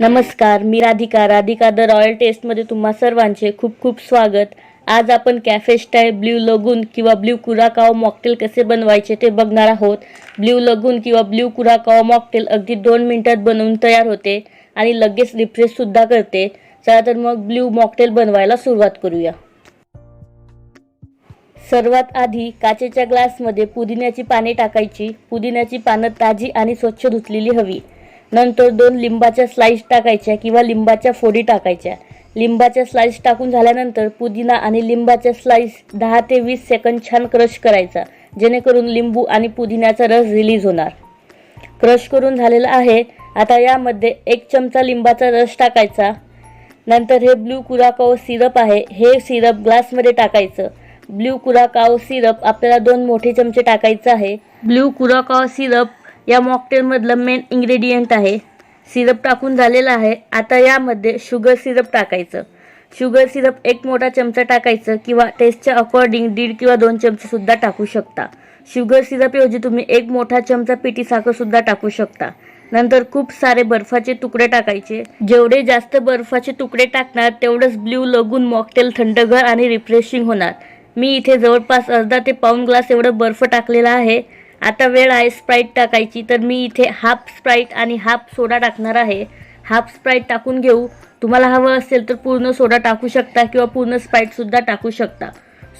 नमस्कार मी Radhika. Radhika the royal टेस्टमध्ये तुम्हा सर्वांचे खूप खूप स्वागत. आज आपण कॅफे स्टाईल ब्ल्यू लगून किंवा ब्ल्यू कुराकाओ मॉकटेल कसे बनवायचे ते बघणार आहोत. ब्ल्यू लगून किंवा ब्ल्यू कुराकाओ मॉकटेल अगदी दोन मिनिटात बनवून तयार होते आणि लगेच रिफ्रेशसुद्धा करते. चला तर मग ब्ल्यू मॉकटेल बनवायला सुरुवात करूया. सर्वात आधी काचेच्या ग्लासमध्ये पुदिन्याची पाने टाकायची. पुदिन्याची पानं ताजी आणि स्वच्छ धुतलेली हवी. नंतर दोन लिंबाच्या स्लाईस टाकायच्या किंवा लिंबाच्या फोडी टाकायच्या. लिंबाच्या स्लाईस टाकून झाल्यानंतर पुदिना आणि लिंबाच्या स्लाईस दहा ते वीस सेकंद छान क्रश करायचा. जेणेकरून लिंबू आणि पुदिन्याचा रस रिलीज होणार. क्रश करून झालेला आहे. आता यामध्ये एक चमचा लिंबाचा रस टाकायचा. नंतर हे ब्ल्यू कुराकाओ सिरप आहे. हे सिरप ग्लासमध्ये टाकायचं. ब्ल्यू कुराकाओ सिरप आपल्याला दोन मोठे चमचे टाकायचं आहे. ब्ल्यू कुराकाओ सिरप या मॉकटेलमधलं मेन इंग्रेडियंट आहे. सिरप टाकून झालेला आहे. आता यामध्ये शुगर सिरप टाकायचं. शुगर सिरप एक मोठा चमचा टाकायचं किंवा टेस्टच्या अकॉर्डिंग दीड किंवा दोन चमचेसुद्धा टाकू शकता. शुगर सिरपऐवजी तुम्ही एक मोठा चमचा पिठी साखरसुद्धा टाकू शकता. नंतर खूप सारे बर्फाचे तुकडे टाकायचे. जेवढे जास्त बर्फाचे तुकडे टाकणार तेवढंच ब्ल्यू लगून मॉकटेल थंडगार आणि रिफ्रेशिंग होणार. मी इथे जवळपास अर्धा ते पाऊण ग्लास एवढं बर्फ टाकलेला आहे. आता वेळ आहे स्प्राईट टाकायची. तर मी इथे हाफ स्प्राईट आणि हाफ सोडा टाकणार आहे. हाफ स्प्राईट टाकून घेऊ. तुम्हाला हवं असेल तर पूर्ण सोडा टाकू शकता किंवा पूर्ण स्प्राईटसुद्धा टाकू शकता.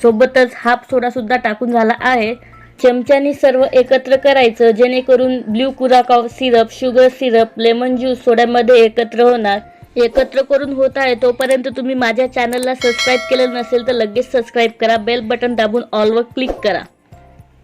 सोबतच हाफ सोडासुद्धा टाकून झाला आहे. चमच्यानी सर्व एकत्र करायचं. जेणेकरून blue curacao syrup sugar syrup lemon juice सोड्यामध्ये एकत्र होणार. एकत्र करून होत आहे. तोपर्यंत तुम्ही माझ्या चॅनलला सबस्क्राईब केलं नसेल तर लगेच सबस्क्राईब करा. बेल बटन दाबून ऑलवर क्लिक करा.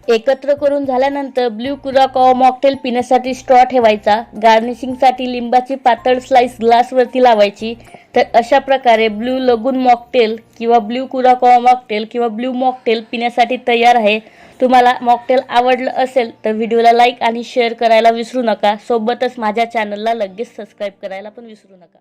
एकत्र करून झाल्यानंतर ब्ल्यू कुराकॉ मॉकटेल पिण्यासाठी स्ट्रॉ ठेवायचा गार्निशिंगसाठी लिंबाची पातळ स्लाइस ग्लासवरती लावायची. तर अशा प्रकारे ब्ल्यू लगून मॉकटेल किंवा ब्ल्यू कुराकॉ मॉकटेल किंवा ब्ल्यू मॉकटेल पिण्यासाठी तयार आहे. तुम्हाला मॉकटेल आवडलं असेल तर व्हिडिओला लाईक आणि शेअर करायला विसरू नका. सोबतच माझ्या चॅनलला लगेच सबस्क्राईब करायला पण विसरू नका.